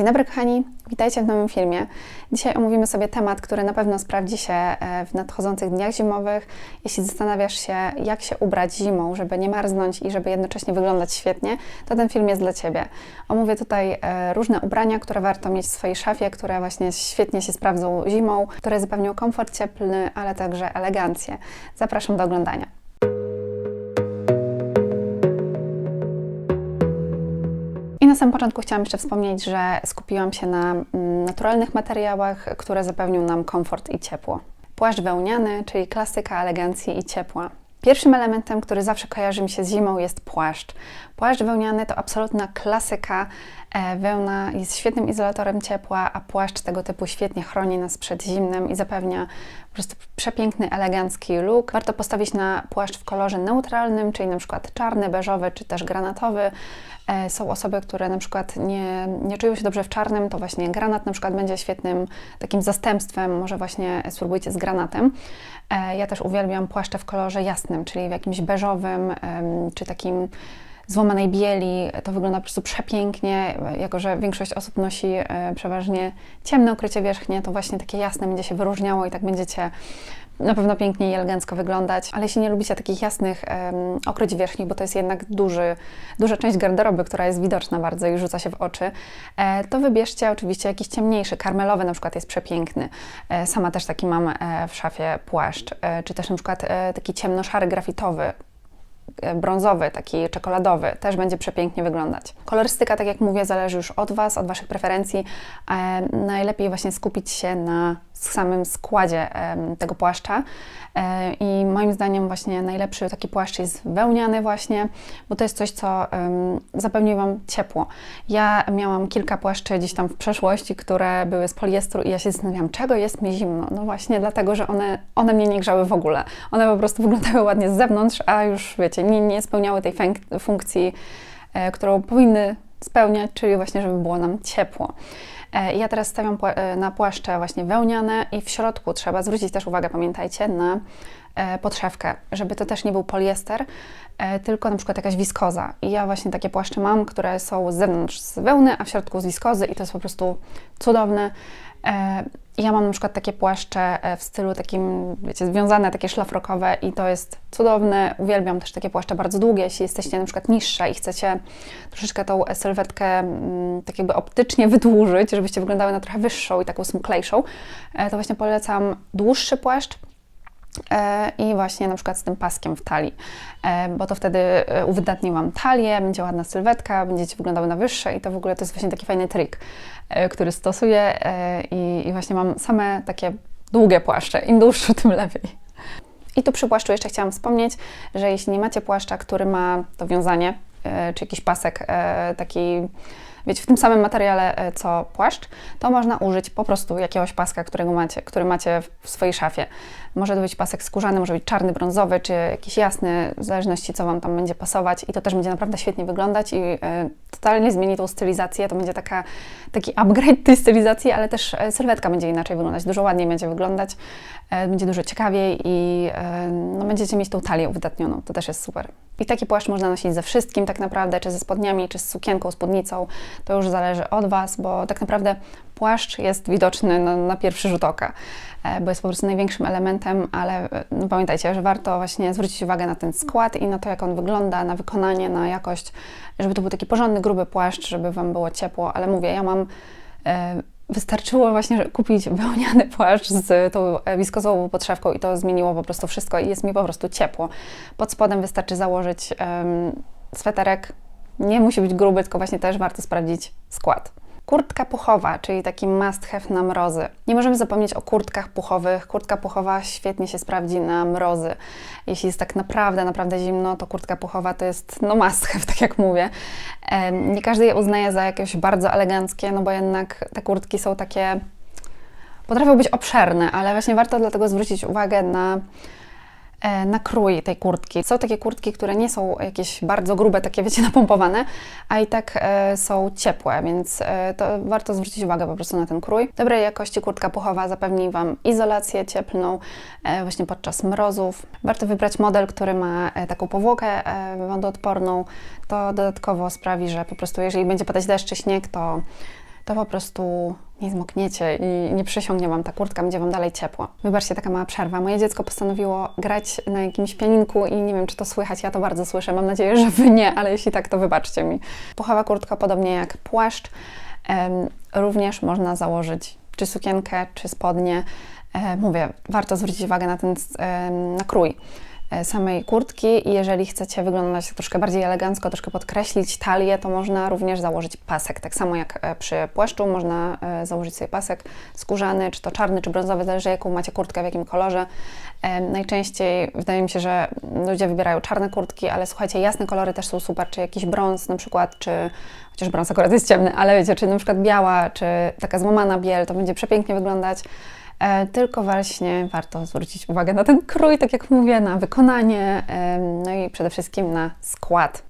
Dzień dobry kochani, witajcie w nowym filmie. Dzisiaj omówimy sobie temat, który na pewno sprawdzi się e, w nadchodzących dniach zimowych. Jeśli zastanawiasz się, jak się ubrać zimą, żeby nie marznąć i żeby jednocześnie wyglądać świetnie, to ten film jest dla Ciebie. Omówię tutaj e, różne ubrania, które warto mieć w swojej szafie, które właśnie świetnie się sprawdzą zimą, które zapewnią komfort cieplny, ale także elegancję. Zapraszam do oglądania. Na samym początku chciałam jeszcze wspomnieć, że skupiłam się na mm, naturalnych materiałach, które zapewnią nam komfort i ciepło. Płaszcz wełniany, czyli klasyka elegancji i ciepła. Pierwszym elementem, który zawsze kojarzy mi się z zimą, jest płaszcz. Płaszcz wełniany to absolutna klasyka. E, wełna jest świetnym izolatorem ciepła, a płaszcz tego typu świetnie chroni nas przed zimnem i zapewnia po prostu przepiękny, elegancki look. Warto postawić na płaszcz w kolorze neutralnym, czyli na przykład czarny, beżowy czy też granatowy. E, są osoby, które na przykład nie, nie czują się dobrze w czarnym, to właśnie granat na przykład będzie świetnym takim zastępstwem. Może właśnie spróbujcie z granatem. E, ja też uwielbiam płaszcze w kolorze jasnym, czyli w jakimś beżowym czy takim złamanej bieli. To wygląda po prostu przepięknie, jako że większość osób nosi e, przeważnie ciemne ukrycie wierzchnie, to właśnie takie jasne będzie się wyróżniało i tak będziecie na pewno pięknie i elegancko wyglądać, ale jeśli nie lubicie takich jasnych um, okryć wierzchni, bo to jest jednak duży, duża część garderoby, która jest widoczna bardzo i rzuca się w oczy, e, to wybierzcie oczywiście jakiś ciemniejszy, karmelowy na przykład jest przepiękny. E, sama też taki mam e, w szafie płaszcz, e, czy też na przykład e, taki ciemno-szary grafitowy, brązowy, taki czekoladowy, też będzie przepięknie wyglądać. Kolorystyka, tak jak mówię, zależy już od Was, od Waszych preferencji. E, najlepiej właśnie skupić się na samym składzie tego płaszcza. E, I moim zdaniem właśnie najlepszy taki płaszcz jest wełniany właśnie, bo to jest coś, co zapewni Wam ciepło. Ja miałam kilka płaszczy gdzieś tam w przeszłości, które były z poliestru i ja się zastanawiałam, czego jest mi zimno? No właśnie dlatego, że one, one mnie nie grzały w ogóle. One po prostu wyglądały ładnie z zewnątrz, a już wiecie, nie, nie spełniały tej funkcji, e, którą powinny spełniać, czyli właśnie, żeby było nam ciepło. E, ja teraz stawiam e, na płaszcze właśnie wełniane i w środku trzeba zwrócić też uwagę, pamiętajcie, na e, podszewkę, żeby to też nie był poliester, tylko na przykład jakaś wiskoza. I ja właśnie takie płaszcze mam, które są z zewnątrz z wełny, a w środku z wiskozy i to jest po prostu cudowne. Ja mam na przykład takie płaszcze w stylu takim, wiecie, związane, takie szlafrokowe i to jest cudowne. Uwielbiam też takie płaszcze bardzo długie, jeśli jesteście na przykład niższa i chcecie troszeczkę tą sylwetkę mm, tak jakby optycznie wydłużyć, żebyście wyglądały na trochę wyższą i taką smuklejszą, to właśnie polecam dłuższy płaszcz, E, i właśnie na przykład z tym paskiem w talii, e, bo to wtedy e, uwydatni Wam talię, będzie ładna sylwetka, będziecie wyglądały na wyższe i to w ogóle to jest właśnie taki fajny trik, który stosuję i, i właśnie mam same takie długie płaszcze, im dłuższe, tym lepiej. I tu przy płaszczu jeszcze chciałam wspomnieć, że jeśli nie macie płaszcza, który ma to wiązanie, czy jakiś pasek taki wiecie, w tym samym materiale e, co płaszcz, to można użyć po prostu jakiegoś paska, którego macie, który macie w swojej szafie. Może to być pasek skórzany, może być czarny, brązowy, czy jakiś jasny, w zależności co Wam tam będzie pasować i to też będzie naprawdę świetnie wyglądać i y, totalnie zmieni tą stylizację. To będzie taka, taki upgrade tej stylizacji, ale też e, sylwetka będzie inaczej wyglądać, dużo ładniej będzie wyglądać, będzie dużo ciekawiej i no, będziecie mieć tą talię uwydatnioną. To też jest super. I taki płaszcz można nosić ze wszystkim tak naprawdę, czy ze spodniami, czy z sukienką, spódnicą. To już zależy od Was, bo tak naprawdę płaszcz jest widoczny na, na pierwszy rzut oka, e, bo jest po prostu największym elementem, ale e, no pamiętajcie, że warto właśnie zwrócić uwagę na ten skład i na to, jak on wygląda, na wykonanie, na jakość, żeby to był taki porządny, gruby płaszcz, żeby Wam było ciepło, ale mówię, ja mam e, wystarczyło właśnie kupić wełniany płaszcz z tą wiskozową podszewką i to zmieniło po prostu wszystko i jest mi po prostu ciepło. Pod spodem wystarczy założyć um, sweterek, nie musi być gruby, tylko właśnie też warto sprawdzić skład. Kurtka puchowa, czyli taki must have na mrozy. Nie możemy zapomnieć o kurtkach puchowych. Kurtka puchowa świetnie się sprawdzi na mrozy. Jeśli jest tak naprawdę, naprawdę zimno, to kurtka puchowa to jest no must have, tak jak mówię. Nie każdy je uznaje za jakieś bardzo eleganckie, no bo jednak te kurtki są takie potrafią być obszerne, ale właśnie warto dlatego zwrócić uwagę na na krój tej kurtki. Są takie kurtki, które nie są jakieś bardzo grube, takie wiecie, napompowane, a i tak e, są ciepłe, więc e, to warto zwrócić uwagę po prostu na ten krój. Dobrej jakości kurtka puchowa zapewni Wam izolację cieplną właśnie podczas mrozów. Warto wybrać model, który ma taką powłokę wodoodporną. To dodatkowo sprawi, że po prostu jeżeli będzie padać deszcz czy śnieg, to to po prostu nie zmokniecie i nie przysiągnie Wam ta kurtka, będzie Wam dalej ciepło. Wybaczcie, taka mała przerwa. Moje dziecko postanowiło grać na jakimś pianinku i nie wiem, czy to słychać, ja to bardzo słyszę. Mam nadzieję, że Wy nie, ale jeśli tak, to wybaczcie mi. Puchowa kurtka, podobnie jak płaszcz, również można założyć czy sukienkę, czy spodnie. E, mówię, warto zwrócić uwagę na ten em, na krój e, samej kurtki i jeżeli chcecie wyglądać troszkę bardziej elegancko, troszkę podkreślić talię, to można również założyć pasek. Tak samo jak e, przy płaszczu można e, założyć sobie pasek skórzany, czy to czarny, czy brązowy, zależy jaką macie kurtkę, w jakim kolorze. E, Najczęściej wydaje mi się, że ludzie wybierają czarne kurtki, ale słuchajcie, jasne kolory też są super, czy jakiś brąz na przykład, czy chociaż brąz akurat jest ciemny, ale wiecie, czy na przykład biała, czy taka złamana biel, to będzie przepięknie wyglądać. E, Tylko właśnie warto zwrócić uwagę na ten krój, tak jak mówię, na wykonanie, no i przede wszystkim na skład.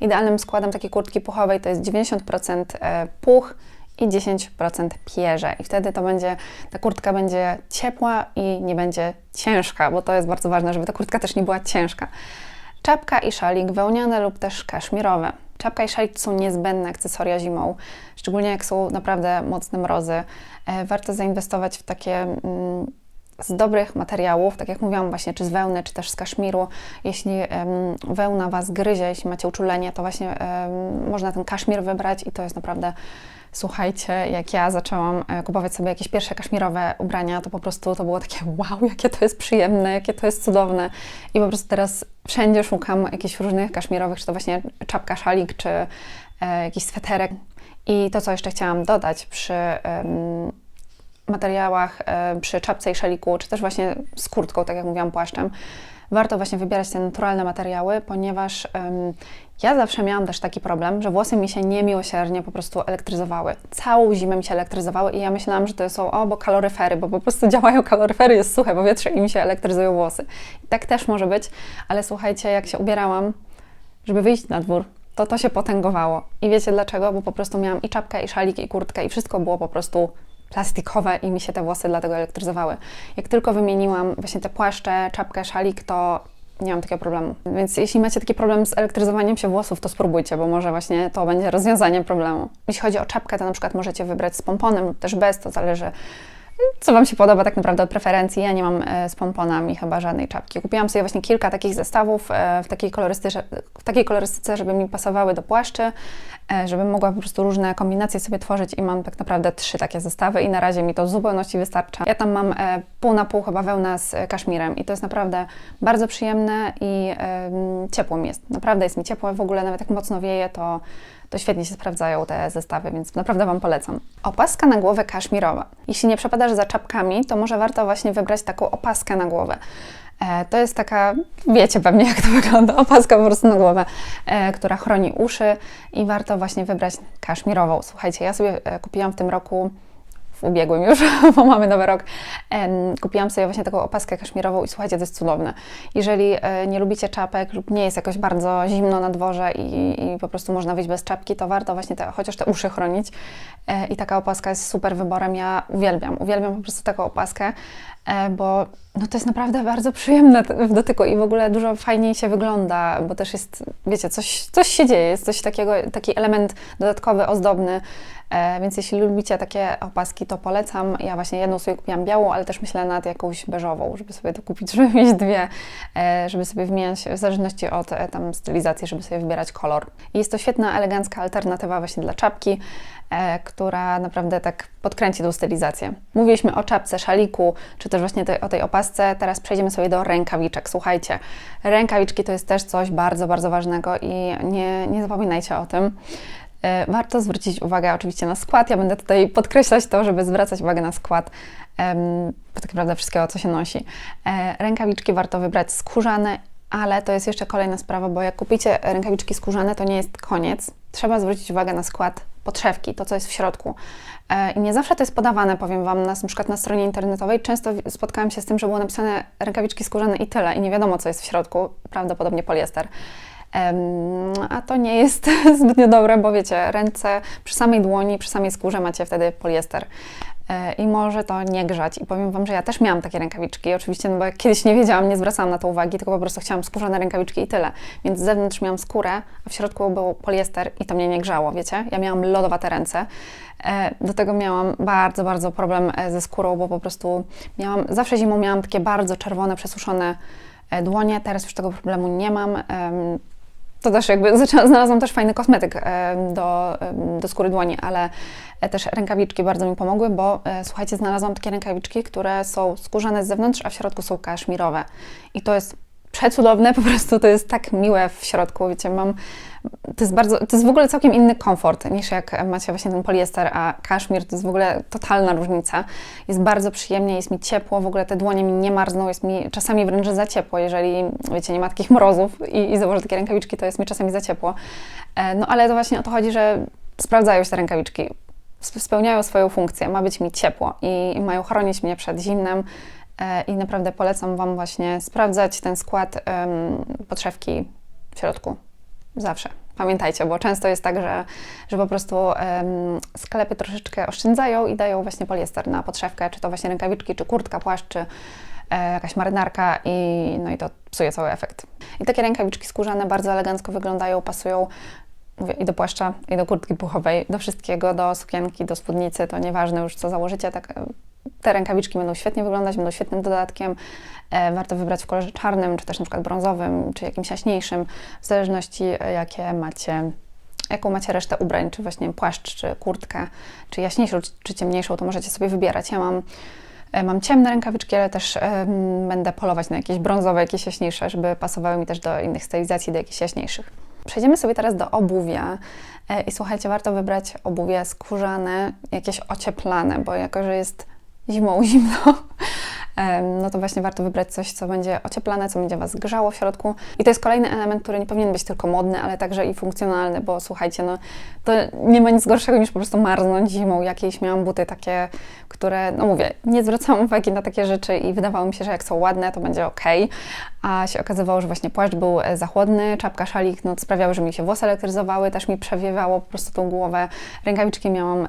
Idealnym składem takiej kurtki puchowej to jest 90% e, puch i 10% pierze. I wtedy to będzie, ta kurtka będzie ciepła i nie będzie ciężka, bo to jest bardzo ważne, żeby ta kurtka też nie była ciężka. Czapka i szalik wełniane lub też kaszmirowe. Czapka i szalik są niezbędne akcesoria zimą, szczególnie jak są naprawdę mocne mrozy. E, Warto zainwestować w takie mm, z dobrych materiałów, tak jak mówiłam właśnie, czy z wełny, czy też z kaszmiru. Jeśli wełna Was gryzie, jeśli macie uczulenie, to właśnie można ten kaszmir wybrać i to jest naprawdę, słuchajcie, jak ja zaczęłam e, kupować sobie jakieś pierwsze kaszmirowe ubrania, to po prostu to było takie wow, jakie to jest przyjemne, jakie to jest cudowne i po prostu teraz wszędzie szukam jakichś różnych kaszmirowych, czy to właśnie czapka, szalik, czy e, jakiś sweterek. I to, co jeszcze chciałam dodać przy em, materiałach e, przy czapce i szaliku, czy też właśnie z kurtką, tak jak mówiłam, płaszczem, warto właśnie wybierać te naturalne materiały, ponieważ em, ja zawsze miałam też taki problem, że włosy mi się niemiłosiernie po prostu elektryzowały. Całą zimę mi się elektryzowały i ja myślałam, że to są, o, bo kaloryfery, bo po prostu działają kaloryfery, jest suche powietrze i mi się elektryzują włosy. I tak też może być, ale słuchajcie, jak się ubierałam, żeby wyjść na dwór, to to się potęgowało. I wiecie dlaczego? Bo po prostu miałam i czapkę, i szalik, i kurtkę, i wszystko było po prostu plastikowe i mi się te włosy dlatego elektryzowały. Jak tylko wymieniłam właśnie te płaszcze, czapkę, szalik, to nie mam takiego problemu. Więc jeśli macie taki problem z elektryzowaniem się włosów, to spróbujcie, bo może właśnie to będzie rozwiązanie problemu. Jeśli chodzi o czapkę, to na przykład możecie wybrać z pomponem lub też bez, to zależy co Wam się podoba tak naprawdę od preferencji. Ja nie mam e, z pomponami chyba żadnej czapki. Kupiłam sobie właśnie kilka takich zestawów e, w takiej, kolorystyce, w takiej kolorystyce, żeby mi pasowały do płaszczy, e, żebym mogła po prostu różne kombinacje sobie tworzyć i mam tak naprawdę trzy takie zestawy i na razie mi to w zupełności wystarcza. Ja tam mam pół na pół chyba wełna z kaszmirem i to jest naprawdę bardzo przyjemne i ciepło mi jest. Naprawdę jest mi ciepło, w ogóle nawet jak mocno wieje, to to świetnie się sprawdzają te zestawy, więc naprawdę Wam polecam. Opaska na głowę kaszmirowa. Jeśli nie przepadasz za czapkami, to może warto właśnie wybrać taką opaskę na głowę. E, To jest taka, wiecie pewnie jak to wygląda, opaska po prostu na głowę, e, która chroni uszy i warto właśnie wybrać kaszmirową. Słuchajcie, ja sobie e, kupiłam w tym roku w ubiegłym już, bo mamy nowy rok, kupiłam sobie właśnie taką opaskę kaszmirową i słuchajcie, to jest cudowne. Jeżeli e, nie lubicie czapek lub nie jest jakoś bardzo zimno na dworze i, i po prostu można wyjść bez czapki, to warto właśnie te, chociaż te uszy chronić. E, I taka opaska jest super wyborem. Ja uwielbiam, uwielbiam po prostu taką opaskę, bo no to jest naprawdę bardzo przyjemne w dotyku i w ogóle dużo fajniej się wygląda, bo też jest, wiecie, coś, coś się dzieje, jest coś takiego, taki element dodatkowy, ozdobny, e, więc jeśli lubicie takie opaski, to polecam. Ja właśnie jedną sobie kupiłam białą, ale też myślę nad jakąś beżową, żeby sobie to kupić, żeby mieć dwie, e, żeby sobie wymieniać w zależności od e, tam stylizacji, żeby sobie wybierać kolor. I jest to świetna, elegancka alternatywa właśnie dla czapki, e, która naprawdę tak podkręci tą stylizację. Mówiliśmy o czapce, szaliku, czy też właśnie te, o tej opasce. Teraz przejdziemy sobie do rękawiczek. Słuchajcie, rękawiczki to jest też coś bardzo, bardzo ważnego i nie, nie zapominajcie o tym. E, Warto zwrócić uwagę oczywiście na skład. Ja będę tutaj podkreślać to, żeby zwracać uwagę na skład, bo tak naprawdę wszystkiego, co się nosi. E, Rękawiczki warto wybrać skórzane, ale to jest jeszcze kolejna sprawa, bo jak kupicie rękawiczki skórzane, to nie jest koniec. Trzeba zwrócić uwagę na skład podszewki, to co jest w środku. E, I nie zawsze to jest podawane, powiem Wam, na, na przykład na stronie internetowej. Często spotkałam się z tym, że było napisane rękawiczki skórzane i tyle, i nie wiadomo, co jest w środku. Prawdopodobnie poliester. A to nie jest zbytnio dobre, bo wiecie, ręce przy samej dłoni, przy samej skórze macie wtedy poliester. E, i może to nie grzać. I powiem Wam, że ja też miałam takie rękawiczki. Oczywiście, no bo kiedyś nie wiedziałam, nie zwracałam na to uwagi, tylko po prostu chciałam skórzane rękawiczki i tyle. Więc z zewnątrz miałam skórę, a w środku był poliester i to mnie nie grzało, wiecie? Ja miałam lodowate ręce. E, do tego miałam bardzo, bardzo problem e, ze skórą, bo po prostu miałam, zawsze zimą miałam takie bardzo czerwone, przesuszone dłonie. Teraz już tego problemu nie mam. To też jakby zaczęłam, znalazłam też fajny kosmetyk do, do skóry dłoni, ale e, też rękawiczki bardzo mi pomogły, bo e, słuchajcie, znalazłam takie rękawiczki, które są skórzane z zewnątrz, a w środku są kaszmirowe. I to jest przecudowne, po prostu to jest tak miłe w środku, wiecie, mam, to jest bardzo, to jest w ogóle całkiem inny komfort niż jak macie właśnie ten poliester, a kaszmir to jest w ogóle totalna różnica. Jest bardzo przyjemnie, jest mi ciepło, w ogóle te dłonie mi nie marzną, jest mi czasami wręcz za ciepło, jeżeli, wiecie, nie ma takich mrozów i, i założę takie rękawiczki, to jest mi czasami za ciepło. E, No ale to właśnie o to chodzi, że sprawdzają się te rękawiczki, sp- spełniają swoją funkcję, ma być mi ciepło i mają chronić mnie przed zimnem, E, i naprawdę polecam Wam właśnie sprawdzać ten skład em, podszewki w środku. Zawsze. Pamiętajcie, bo często jest tak, że, że po prostu sklepy troszeczkę oszczędzają i dają właśnie poliester na podszewkę, czy to właśnie rękawiczki, czy kurtka, płaszcz, czy e, jakaś marynarka i no i to psuje cały efekt. I takie rękawiczki skórzane bardzo elegancko wyglądają, pasują mówię, i do płaszcza, i do kurtki puchowej, do wszystkiego, do sukienki, do spódnicy, to nieważne już co założycie, tak te rękawiczki będą świetnie wyglądać, będą świetnym dodatkiem. E, warto wybrać w kolorze czarnym, czy też na przykład brązowym, czy jakimś jaśniejszym, w zależności e, jakie macie, jaką macie resztę ubrań, czy właśnie płaszcz, czy kurtkę, czy jaśniejszą, czy, ciemniejszą, to możecie sobie wybierać. Ja mam e, Mam ciemne rękawiczki, ale też em, będę polować na jakieś brązowe, jakieś jaśniejsze, żeby pasowały mi też do innych stylizacji, do jakichś jaśniejszych. Przejdziemy sobie teraz do obuwia. I słuchajcie, warto wybrać obuwie skórzane, jakieś ocieplane, bo jako, że jest zimą zimno, no to właśnie warto wybrać coś, co będzie ocieplane, co będzie Was grzało w środku. I to jest kolejny element, który nie powinien być tylko modny, ale także i funkcjonalny, bo słuchajcie, no to nie ma nic gorszego niż po prostu marznąć zimą. Jakieś miałam buty takie, które, no mówię, nie zwracałam uwagi na takie rzeczy i wydawało mi się, że jak są ładne, to będzie ok, a się okazywało, że właśnie płaszcz był e, za chłodny, czapka, szalik, no sprawiały, że mi się włosy elektryzowały, też mi przewiewało po prostu tą głowę. Rękawiczki miałam,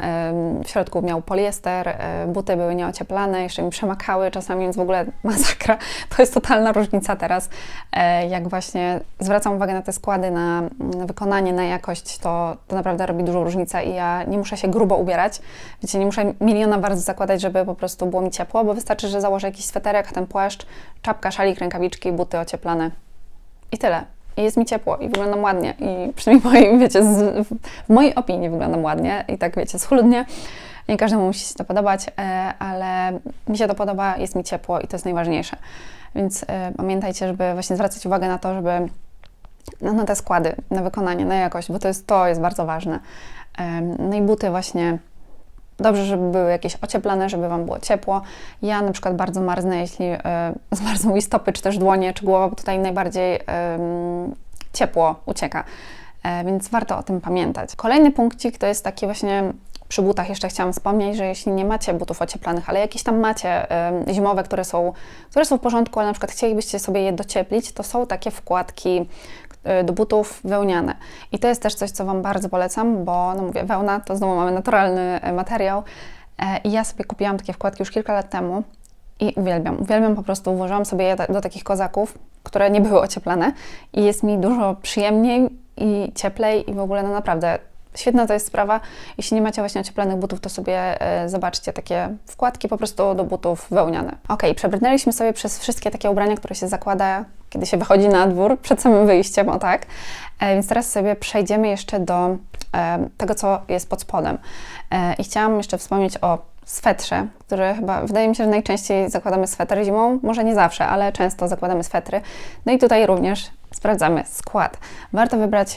w środku miał poliester, e, buty były nieocieplane, jeszcze mi przemakały czasami, więc w ogóle masakra. To jest totalna różnica teraz, e, jak właśnie zwracam uwagę na te składy, na, na wykonanie, na jakość, to, to naprawdę robi dużą różnicę i ja nie muszę się grubo ubierać, wiecie, nie muszę miliona warstw zakładać, żeby po prostu było mi ciepło, bo wystarczy, że założę jakiś sweterek, ten płaszcz, czapka, szalik, rękawiczki, buty ocieplane i tyle. I jest mi ciepło i wyglądam ładnie. I przynajmniej w mojej, wiecie, z, w mojej opinii wyglądam ładnie i tak, wiecie, schludnie. Nie każdemu musi się to podobać, e, ale mi się to podoba, jest mi ciepło i to jest najważniejsze. Więc e, pamiętajcie, żeby właśnie zwracać uwagę na to, żeby no, na te składy, na wykonanie, na jakość, bo to jest, to jest bardzo ważne. Em, No i buty właśnie Dobrze, żeby były jakieś ocieplane, żeby Wam było ciepło. Ja na przykład bardzo marznę, jeśli e, zmarzną mi stopy, czy też dłonie, czy głowa, bo tutaj najbardziej em, ciepło ucieka. E, więc warto o tym pamiętać. Kolejny punkcik to jest taki właśnie przy butach jeszcze chciałam wspomnieć, że jeśli nie macie butów ocieplanych, ale jakieś tam macie em, zimowe, które są, które są w porządku, ale na przykład chcielibyście sobie je docieplić, to są takie wkładki y, do butów wełniane. I to jest też coś, co Wam bardzo polecam, bo no mówię, wełna to znowu mamy naturalny e, materiał. E, I ja sobie kupiłam takie wkładki już kilka lat temu i uwielbiam. Uwielbiam po prostu, włożyłam sobie je do takich kozaków, które nie były ocieplane i jest mi dużo przyjemniej i cieplej i w ogóle no naprawdę świetna to jest sprawa. Jeśli nie macie właśnie ocieplanych butów, to sobie e, zobaczcie takie wkładki po prostu do butów wełniane. Ok, przebrnęliśmy sobie przez wszystkie takie ubrania, które się zakłada, kiedy się wychodzi na dwór, przed samym wyjściem, o tak. E, więc teraz sobie przejdziemy jeszcze do e, tego, co jest pod spodem. E, I chciałam jeszcze wspomnieć o swetrze, który chyba, wydaje mi się, że najczęściej zakładamy sweter zimą, może nie zawsze, ale często zakładamy swetry. No i tutaj również sprawdzamy skład. Warto wybrać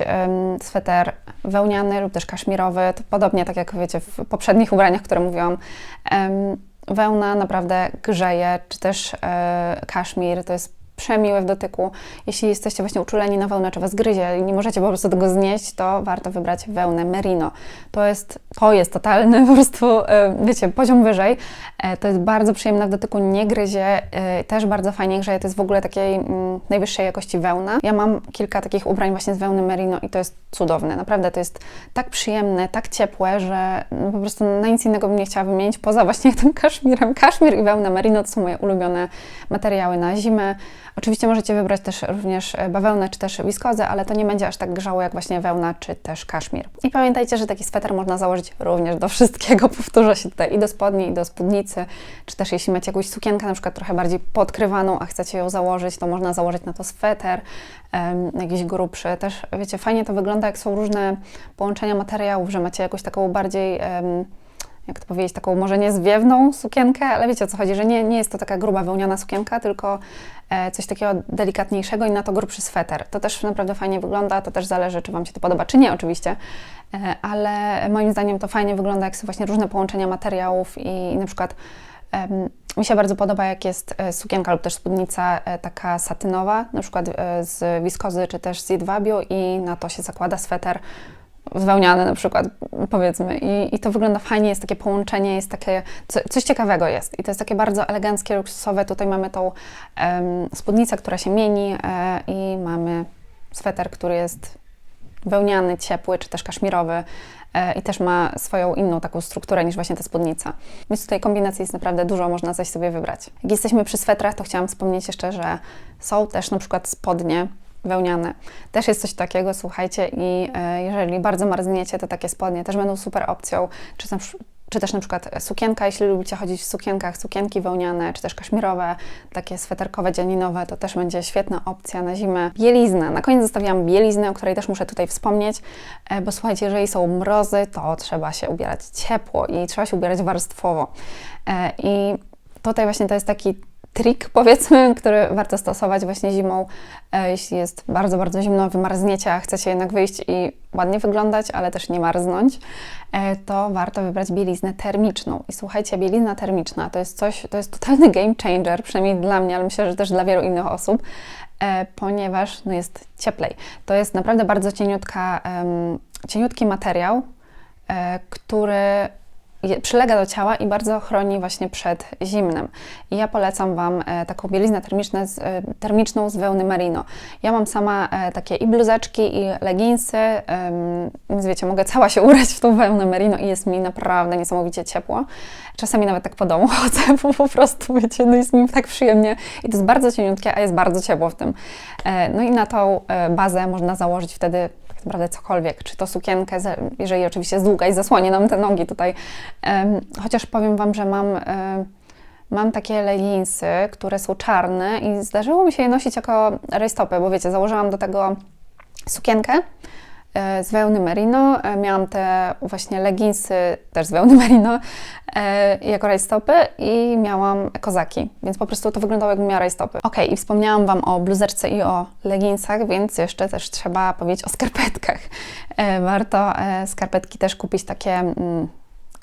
sweter wełniany lub też kaszmirowy, to podobnie tak jak wiecie w poprzednich ubraniach, które mówiłam. Wełna naprawdę grzeje, czy też e, kaszmir, to jest przemiłe w dotyku. Jeśli jesteście właśnie uczuleni na wełnę, czy Was gryzie i nie możecie po prostu tego znieść, to warto wybrać wełnę merino. To jest, to jest totalny po prostu, e, wiecie, poziom wyżej. E, to jest bardzo przyjemna w dotyku, nie gryzie, e, też bardzo fajnie grzeje. To jest w ogóle takiej mm, najwyższej jakości wełna. Ja mam kilka takich ubrań właśnie z wełny merino i to jest cudowne. Naprawdę to jest tak przyjemne, tak ciepłe, że no, po prostu na nic innego bym nie chciała wymienić, poza właśnie tym kaszmirem. Kaszmir i wełna merino to są moje ulubione materiały na zimę. Oczywiście możecie wybrać też również e, bawełnę czy też wiskozę, ale to nie będzie aż tak grzało jak właśnie wełna czy też kaszmir. I pamiętajcie, że taki sweter można założyć również do wszystkiego. Powtórzę się tutaj i do spodni, i do spódnicy, czy też jeśli macie jakąś sukienkę na przykład trochę bardziej podkrywaną, a chcecie ją założyć, to można założyć na to sweter, um, jakiś grubszy. Też wiecie, fajnie to wygląda, jak są różne połączenia materiałów, że macie jakąś taką bardziej um, jak to powiedzieć, taką może nie zwiewną sukienkę, ale wiecie o co chodzi, że nie, nie jest to taka gruba wełniana sukienka, tylko e, coś takiego delikatniejszego i na to grubszy sweter. To też naprawdę fajnie wygląda, to też zależy, czy Wam się to podoba, czy nie oczywiście, e, ale moim zdaniem to fajnie wygląda, jak są właśnie różne połączenia materiałów i, na przykład mi się bardzo podoba, jak jest e, sukienka lub też spódnica taka satynowa, na przykład z wiskozy czy też z jedwabiu i na to się zakłada sweter wełniane na przykład, powiedzmy. I, I to wygląda fajnie, jest takie połączenie, jest takie, co, coś ciekawego jest. I to jest takie bardzo eleganckie, luksusowe. Tutaj mamy tą um, spódnicę, która się mieni e, i mamy sweter, który jest wełniany, ciepły, czy też kaszmirowy e, i też ma swoją inną taką strukturę niż właśnie ta spódnica. Więc tutaj kombinacji jest naprawdę dużo, można coś sobie wybrać. Jak jesteśmy przy swetrach, to chciałam wspomnieć jeszcze, że są też na przykład spodnie, wełniane. Też jest coś takiego, słuchajcie, i e, jeżeli bardzo marzniecie, to takie spodnie też będą super opcją, czy, czy też na przykład sukienka, jeśli lubicie chodzić w sukienkach, sukienki wełniane, czy też kaszmirowe, takie sweterkowe, dzianinowe, to też będzie świetna opcja na zimę. Bielizna. Na koniec zostawiam bieliznę, o której też muszę tutaj wspomnieć, e, bo słuchajcie, jeżeli są mrozy, to trzeba się ubierać ciepło i trzeba się ubierać warstwowo. E, I tutaj właśnie to jest taki trik, powiedzmy, który warto stosować właśnie zimą, e, jeśli jest bardzo, bardzo zimno, wymarzniecie, a chcecie jednak wyjść i ładnie wyglądać, ale też nie marznąć, e, to warto wybrać bieliznę termiczną. I słuchajcie, bielizna termiczna to jest coś, to jest totalny game changer, przynajmniej dla mnie, ale myślę, że też dla wielu innych osób, e, ponieważ no, jest cieplej. To jest naprawdę bardzo cieniutka, cieniutki materiał, który przylega do ciała i bardzo chroni właśnie przed zimnem. I ja polecam Wam e, taką bieliznę termiczną z, e, termiczną z wełny merino. Ja mam sama e, takie i bluzeczki, i leginsy, więc wiecie, mogę cała się ubrać w tą wełnę merino i jest mi naprawdę niesamowicie ciepło. Czasami nawet tak po domu chodzę, bo po prostu, wiecie, no jest mi tak przyjemnie i to jest bardzo cieniutkie, a jest bardzo ciepło w tym. No i na tą bazę można założyć wtedy naprawdę cokolwiek, czy to sukienkę, jeżeli oczywiście jest długa i zasłoni nam te nogi tutaj. Chociaż powiem Wam, że mam, mam takie leginsy, które są czarne i zdarzyło mi się je nosić jako rajstopy, bo wiecie, założyłam do tego sukienkę, E, z wełny merino. E, miałam te właśnie leginsy też z wełny merino e, jako rajstopy i miałam kozaki, więc po prostu to wyglądało jakbym miała rajstopy. Ok, i wspomniałam Wam o bluzeczce i o leginsach, więc jeszcze też trzeba powiedzieć o skarpetkach. Warto skarpetki też kupić takie mm,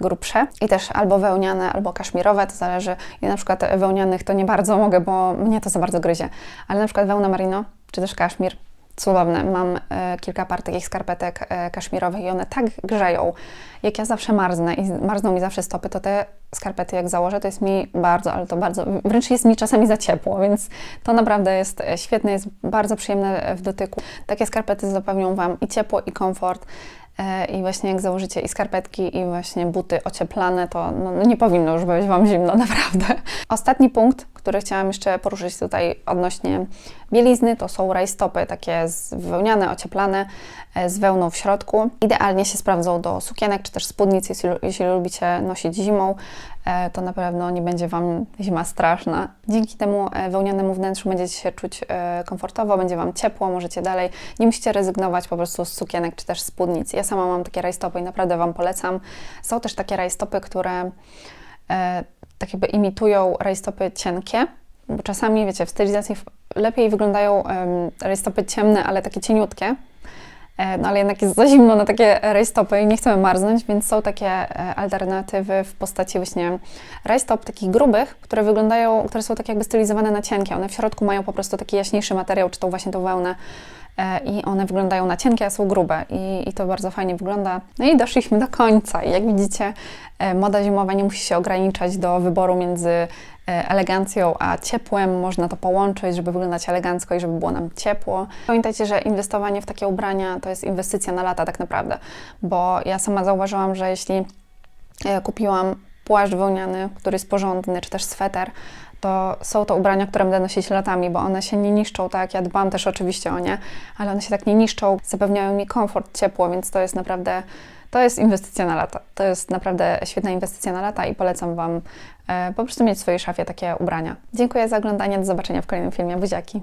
grubsze i też albo wełniane, albo kaszmirowe, to zależy. Ja na przykład wełnianych to nie bardzo mogę, bo mnie to za bardzo gryzie, ale na przykład wełna merino, czy też kaszmir, cudowne. Mam e, kilka par takich skarpetek e, kaszmirowych i one tak grzeją. Jak ja zawsze marznę i marzną mi zawsze stopy, to te skarpety jak założę, to jest mi bardzo, ale to bardzo, wręcz jest mi czasami za ciepło, więc to naprawdę jest e, świetne, jest bardzo przyjemne w dotyku. Takie skarpety zapewnią Wam i ciepło, i komfort. E, I właśnie jak założycie i skarpetki, i właśnie buty ocieplane, to no, no, nie powinno już być Wam zimno, naprawdę. Ostatni punkt, który chciałam jeszcze poruszyć tutaj odnośnie bielizny, to są rajstopy, takie wełniane, ocieplane, e, z wełną w środku. Idealnie się sprawdzą do sukienek, czy też spódnic, jeśli, jeśli lubicie nosić zimą. E, to na pewno nie będzie Wam zima straszna. Dzięki temu e, wełnianemu wnętrzu będziecie się czuć e, komfortowo, będzie Wam ciepło, możecie dalej, nie musicie rezygnować po prostu z sukienek czy też spódnic. Ja sama mam takie rajstopy i naprawdę Wam polecam. Są też takie rajstopy, które tak jakby imitują rajstopy cienkie, bo czasami, wiecie, w stylizacji lepiej wyglądają rajstopy ciemne, ale takie cieniutkie, No ale jednak jest za zimno na takie rajstopy i nie chcemy marznąć, więc są takie e, alternatywy w postaci właśnie rajstop takich grubych, które wyglądają, które są tak jakby stylizowane na cienkie. One w środku mają po prostu taki jaśniejszy materiał, czy tą właśnie tą wełnę e, i one wyglądają na cienkie, a są grube i, i to bardzo fajnie wygląda. No i doszliśmy do końca jak widzicie, e, moda zimowa nie musi się ograniczać do wyboru między e, elegancją a ciepłem. Można to połączyć, żeby wyglądać elegancko i żeby było nam ciepło. Pamiętajcie, że inwestowanie w takie ubrania to jest inwestycja na lata tak naprawdę, bo ja sama zauważyłam, że jeśli e, kupiłam płaszcz wełniany, który jest porządny, czy też sweter, to są to ubrania, które będę nosić latami, bo one się nie niszczą, tak? Ja dbam też oczywiście o nie, ale one się tak nie niszczą, zapewniają mi komfort, ciepło, więc to jest naprawdę, to jest inwestycja na lata. To jest naprawdę świetna inwestycja na lata i polecam Wam e, po prostu mieć w swojej szafie takie ubrania. Dziękuję za oglądanie, do zobaczenia w kolejnym filmie. Buziaki!